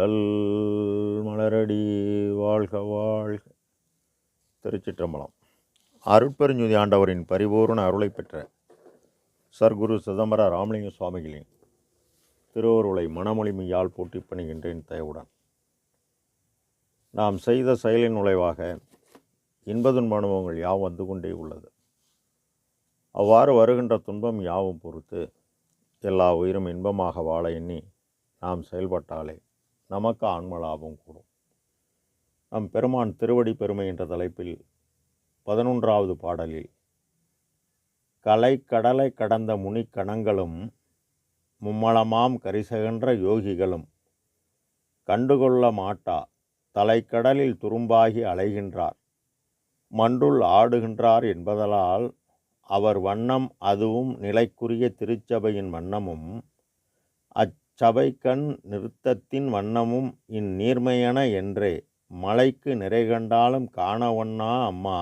வள்ளல் மலரடி வாழ்க வாழ்க. திருச்சிற்றம்பலம். அருட்பெருஞ்சுதி ஆண்டவரின் பரிபூர்ண அருளை பெற்ற சர்க்குரு சிதம்பர ராமலிங்க சுவாமிகளின் திருவருளை மனமொழிமையால் போட்டி பணிகின்றேன் தயவுடன். நாம் செய்த செயலின் நுழைவாக இன்பதுன்ப அனுபவங்கள் யாவும் வந்து கொண்டே உள்ளது. அவ்வாறு வருகின்ற துன்பம் யாவும் பொறுத்து எல்லா உயிரும் இன்பமாக வாழ எண்ணி நாம் செயல்பட்டாலே நமக்கு ஆன்ம லாபம் கூடும். நம் பெருமான் திருவடி பெருமை என்ற தலைப்பில் பதினொன்றாவது பாடலில் கலை கடலை கடந்த முனிக்கணங்களும் மும்மலமாம் கரிசகன்ற யோகிகளும் கண்டுகொள்ள மாட்டா தலைக்கடலில் துரும்பாகி அலைகின்றார் மன்றுள் ஆடுகின்றார் என்பதலால் அவர் வண்ணம் அதுவும் நிலைக்குரிய திருச்சபையின் வண்ணமும் அச் சபைக்கண் நிறுத்தத்தின் வண்ணமும் இந்நீர்மையன என்றே மலைக்கு நிறைகண்டாலும் காணவண்ணா அம்மா.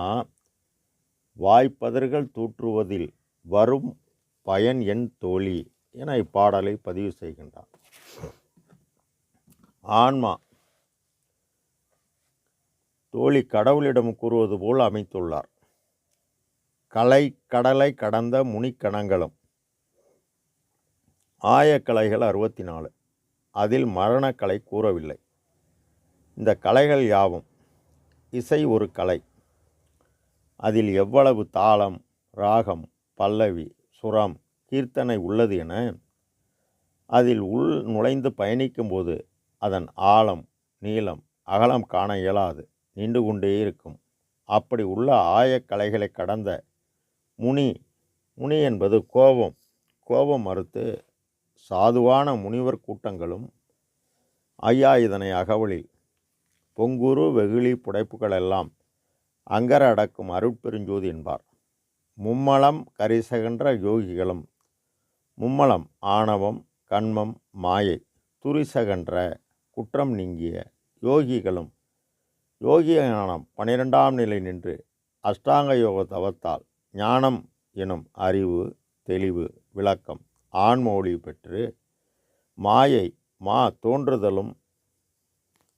வாய்ப்பதர்கள் தூற்றுவதில் வரும் பயன் என் தோழி என இப்பாடலை பதிவு செய்கின்றார் ஆன்மா. தோழி கடவுளிடம் கூறுவது போல் அமைத்துள்ளார். கலை கடலை கடந்த முனிக்கணங்களும் ஆயக்கலைகள் அறுபத்தி நாலு அதில் மரணக்கலை கூறவில்லை. இந்த கலைகள் யாவும்? இசை ஒரு கலை. அதில் எவ்வளவு தாளம் ராகம் பல்லவி சுரம் கீர்த்தனை உள்ளது என அதில் உள் நுழைந்து பயணிக்கும்போது அதன் ஆழம் நீளம் அகலம் காண இயலாது நின்று கொண்டே இருக்கும். அப்படி உள்ள ஆயக்கலைகளை கடந்த முனி முனி என்பது கோபம் கோபம் மறுத்து சாதுவான முனிவர் கூட்டங்களும் ஐயா இதனை அகவலில் பொங்குரு வெகுளி புடைப்புகளெல்லாம் அங்கர அடக்கும் அருட்பெருஞ்சோதி என்பார். மும்மலம் கரிசகன்ற யோகிகளும் மும்மலம் ஆணவம் கண்மம் மாயை துரிசகன்ற குற்றம் நீங்கிய யோகிகளும் யோகி ஞானம் பனிரெண்டாம் நிலை நின்று அஷ்டாங்க யோக தவத்தால் ஞானம் எனும் அறிவு தெளிவு விளக்கம் ஆன்மொழி பெற்று மாயை மா தோன்றுதலும்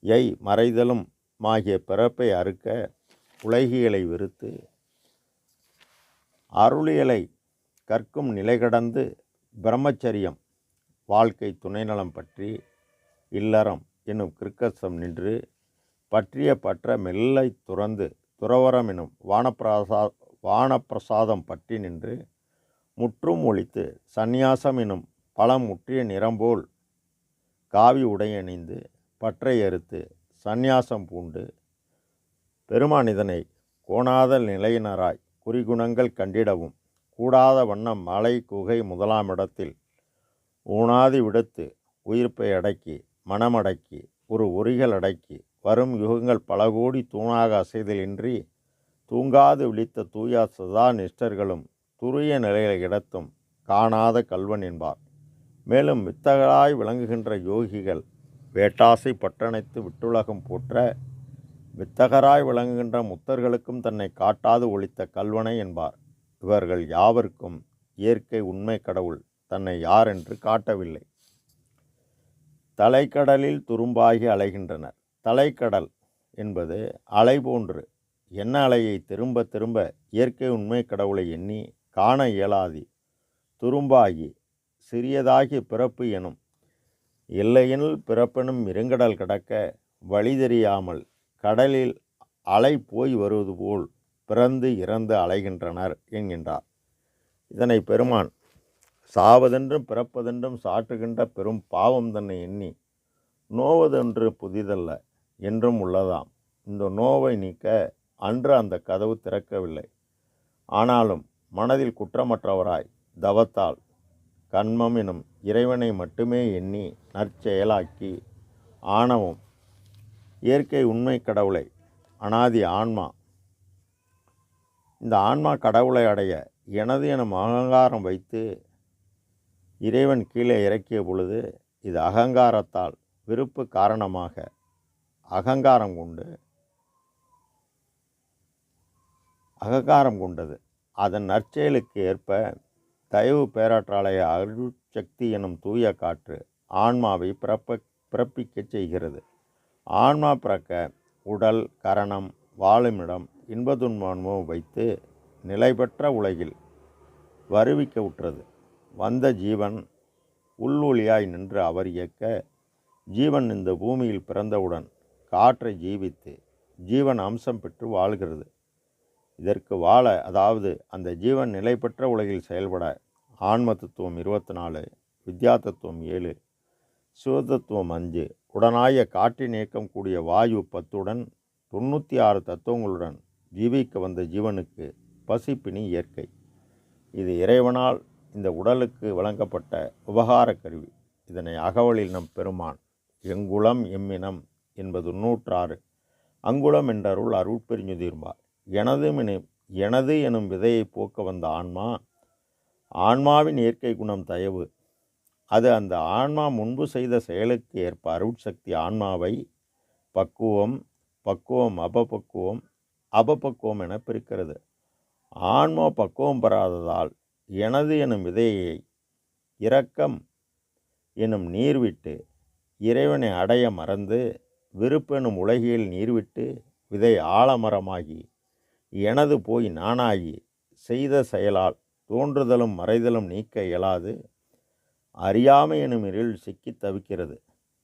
யை மறைதலும் ஆகிய பிறப்பை அறுக்க உலகியலை வெறுத்து அருளியலை கற்கும் நிலை கடந்து பிரம்மச்சரியம் வாழ்க்கை துணைநலம் பற்றி இல்லறம் என்னும் கிருக்கசம் நின்று பற்றிய பற்ற மெல்லை துறந்து துறவரம் எனும் வானப்பிரசா வானப்பிரசாதம் பற்றி நின்று முற்றும் ஒழித்து சந்நியாசம் எனும் பழம் முற்றிய நிறம்போல் காவி உடையணிந்து பற்றை அறுத்து சந்நியாசம் பூண்டு பெருமானிதனை கோணாத கோணாதல் நிலையினராய் குறிகுணங்கள் கண்டிடவும். கூடாத வண்ணம் மலை குகை முதலாமிடத்தில் ஊனாதி விடுத்து உயிர்ப்பை அடக்கி மனமடக்கி ஒரு உரிகள் அடக்கி வரும் யுகங்கள் பல கோடி தூணாக அசைதலின்றி தூங்காது விழித்த தூயா சதா நிஷ்டர்களும் துரிய நிலையை இடத்தும் காணாத கல்வன் என்பார். மேலும் வித்தகராய் விளங்குகின்ற யோகிகள் வேட்டாசை பட்டணைத்து விட்டுலகம் போற்ற வித்தகராய் விளங்குகின்ற முத்தர்களுக்கும் தன்னை காட்டாது ஒழித்த கல்வனை என்பார். இவர்கள் யாவருக்கும் இயற்கை உண்மை கடவுள் தன்னை யார் என்று காட்டவில்லை. தலைக்கடலில் துரும்பாகி அலைகின்றனர். தலைக்கடல் என்பது அலை போன்று என்ன அலையை திரும்ப திரும்ப இயற்கை உண்மை கடவுளை எண்ணி காண இயலாதி. துரும்பாகி சிறியதாகி பிறப்பு எனும். இல்லையெனில் பிறப்பெனும் இருங்கடல் கடக்க வழி தெரியாமல் கடலில் அலை போய் வருவது போல் பிறந்து இறந்து அலைகின்றனர் என்கின்றார். இதனை பெருமான் சாவதென்றும் பிறப்பதென்றும் சாற்றுகின்ற பெரும் பாவம் தன்னை எண்ணி நோவதென்று புதிதல்ல என்றும் உள்ளதாம். இந்த நோவை நீக்க அன்று அந்த கதவு திறக்கவில்லை. ஆனாலும் மனதில் குற்றமற்றவராய் தவத்தால் கண்மம் எனும் இறைவனை மட்டுமே எண்ணி நற்செயலாக்கி ஆணவம் இயற்கை உண்மை கடவுளை அனாதி ஆன்மா. இந்த ஆன்மா கடவுளை அடைய எனது எனும் அகங்காரம் வைத்து இறைவன் கீழே இறக்கிய பொழுது இது அகங்காரத்தால் விருப்பு காரணமாக அகங்காரம் கொண்டு அகங்காரம் கொண்டது. அதன் நற்செயலுக்கு ஏற்ப தயவு பேராற்றாலய அருட்சக்தி எனும் தூய காற்று ஆன்மாவை பிறப்ப பிறப்பிக்கச் செய்கிறது. ஆன்மா பிறக்க உடல் கரணம் வாழுமிடம் இன்பதுன்ப வைத்து நிலைபெற்ற உலகில் வருவிக்க உற்றது. வந்த ஜீவன் உள்ளொளியாய் நின்று அவர் இயக்க ஜீவன் இந்த பூமியில் பிறந்தவுடன் காற்றை ஜீவித்து ஜீவன் அம்சம் பெற்று வாழ்கிறது. இதற்கு வாழ அதாவது அந்த ஜீவன் நிலை பெற்ற உலகில் செயல்பட ஆன்ம தத்துவம் இருபத்தி நாலு வித்யா தத்துவம் ஏழு சிவதத்துவம் அஞ்சு உடனாய காற்றின் இயக்கம் கூடிய வாயு பத்துடன் தொண்ணூற்றி ஆறு தத்துவங்களுடன் ஜீவிக்க வந்த ஜீவனுக்கு பசிப்பினி இயற்கை. இது இறைவனால் இந்த உடலுக்கு வழங்கப்பட்ட உபகார கருவி. இதனை அகவலில் நம் பெருமான் எங்குளம் எம்மினம் என்பது நூற்றாறு. அங்குளம் என்றருள் அருள் பெருஞ்சுதீர்மார் எனது எனது எனும் விதையை போக்க வந்த ஆன்மா ஆன்மாவின் இயற்கை குணம் தயவு. அது அந்த ஆன்மா முன்பு செய்த செயலுக்கு ஏற்ப அருட்சக்தி ஆன்மாவை பக்குவம் பக்குவம் அபபக்குவம் அபபக்குவம் என பிரிக்கிறது. ஆன்மா பக்குவம் பெறாததால் எனது எனும் விதையை இரக்கம் எனும் நீர் விட்டு இறைவனை அடைய மறந்து விருப்பெனும் உலகில் நீர்விட்டு விதை ஆலமரமாகி எனது போய் நானாகி செய்த செயலால் தோன்றுதலும் மறைதலும் நீக்க இயலாது அறியாமை எனும் இருள் சிக்கித் தவிக்கிறது.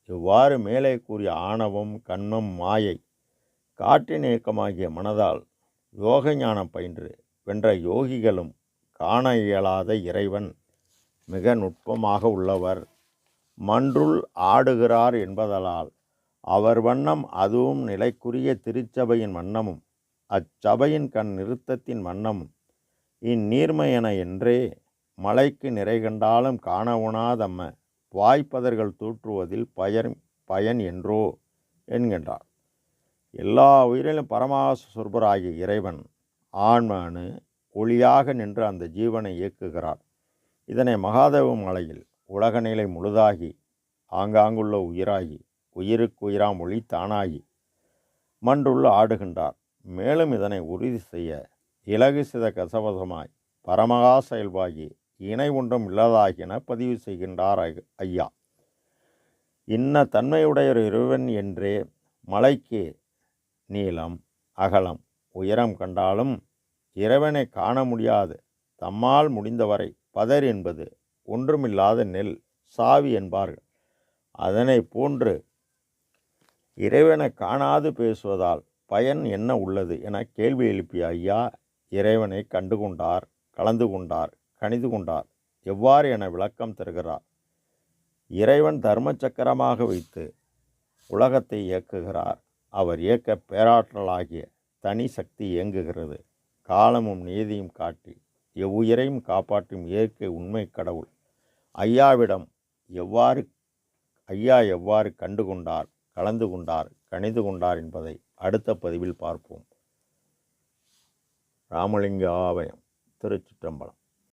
இவ்வாறு மேலே கூறிய ஆணவம் கண்மம் மாயை காற்றின் இயக்கமாகிய மனதால் யோக ஞானம் பயின்று வென்ற யோகிகளும் காண இயலாத இறைவன் மிக நுட்பமாக உள்ளவர். மன்றுள் ஆடுகிறார் என்பதலால் அவர் வண்ணம் அதுவும் நிலைக்குரிய திருச்சபையின் வண்ணமும் அச்சபையின் கண் நிறுத்தத்தின் வண்ணம் இந்நீர்மையென என்றே மலைக்கு நிறை கண்டாலும் காண உணாதம்ம வாய்ப்பதர்கள் தூற்றுவதில் பயன் பயன் என்றோ என்கின்றார். எல்லா உயிரிலும் பரமாச சொற்பராகிய இறைவன் ஆன்மனு ஒளியாக நின்று அந்த ஜீவனை இயக்குகிறார். இதனை மகாதேவ மலையில் உலக நிலை முழுதாகி ஆங்காங்குள்ள உயிராகி உயிருக்கு உயிராம் ஒளி தானாகி மன்றுள்ள ஆடுகின்றார். மேலும் இதனை உறுதி செய்ய இலகு சித கசவசமாய் பரமகா செயல்பாகி இணை ஒன்றும் இல்லாதாகின பதிவு செய்கின்றார் ஐ- ஐயா. இன்ன தன்மையுடைய இறைவன் என்றே மலைக்கு நீளம் அகலம் உயரம் கண்டாலும் இறைவனை காண முடியாது. தம்மால் முடிந்தவரை பதர் என்பது ஒன்றுமில்லாத நெல் சாவி என்பார்கள். அதனை போன்று இறைவனை காணாது பேசுவதால் பயன் என்ன உள்ளது என கேள்வி எழுப்பிய ஐயா இறைவனை கண்டு கொண்டார் கலந்து கொண்டார் கணிது கொண்டார் எவ்வாறு என விளக்கம் தருகிறார். இறைவன் தர்ம சக்கரமாக வைத்து உலகத்தை இயக்குகிறார். அவர் இயக்க பேராற்றலாகிய தனி சக்தி இயங்குகிறது. காலமும் நீதியும் காட்டி எவ்வுயிரையும் காப்பாற்றும் இயற்கை உண்மை கடவுள். ஐயாவிடம் எவ்வாறு ஐயா எவ்வாறு கண்டு கொண்டார் கலந்து கொண்டார் கணிந்து கொண்டார் என்பதை அடுத்த பதிவில் பார்ப்போம். ராமலிங்க ஆவயம் திருச்சிற்றம்பலம்.